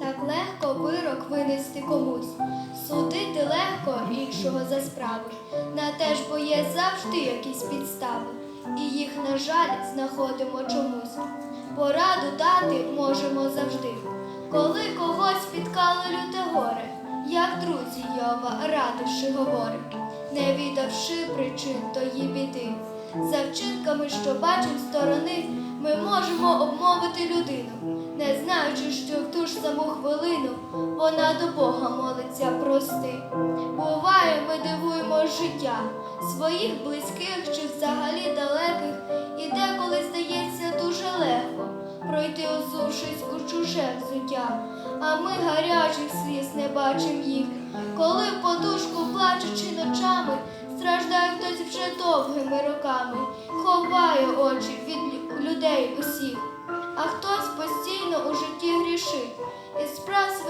Так легко вирок винести комусь, судити легко іншого за справи. На те ж бо є завжди якісь підстави, і їх, на жаль, знаходимо чомусь. Пораду дати можемо завжди, коли когось спіткало люте горе, як друзі Йова радивши говорить, не віддавши причин тої біди. За вчинками, що бачимо сторони, ми можемо обмовити людину, не знаючи, що в ту саму хвилину вона до Бога молиться прости. Буває, ми дивуємо життя своїх близьких чи взагалі далеких, і деколи здається дуже легко пройти, озувшись у чуже взуття, а ми гарячих сліз не бачим їх, коли в подушку плачучи ночами. Страждає хтось вже довгими роками, ховає очі від людей усіх, а хтось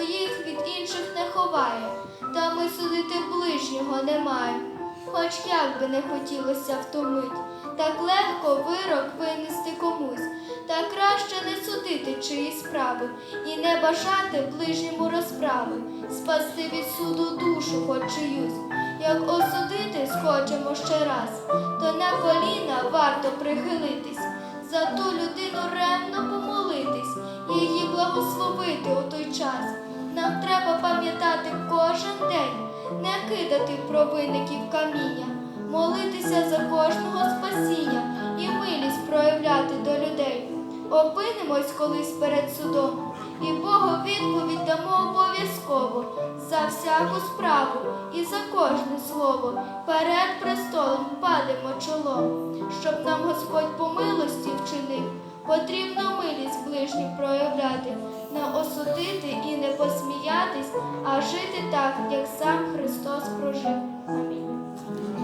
своїх від інших не ховає, та ми судити ближнього не маємо. Хоч як би не хотілося втомить, так легко вирок винести комусь, та краще не судити чиї справи і не бажати ближньому розправи, спасти від суду душу хоч чиюсь. Як осудити схочемо ще раз, то на коліна варто прихилитись, за ту людину ремно помолитись її благословити у той час. Нам треба пам'ятати кожен день, не кидати провинників каміння, молитися за кожного спасіння і милість проявляти до людей. Опинимось колись перед судом, і Богу відповідь дамо обов'язково за всяку справу і за кожне слово. Перед престолом падемо чолом, щоб нам Господь по милості вчинив. Потрібно милість ближнім проявляти, не осудити і не посміятись, а жити так, як сам Христос прожив. Амінь.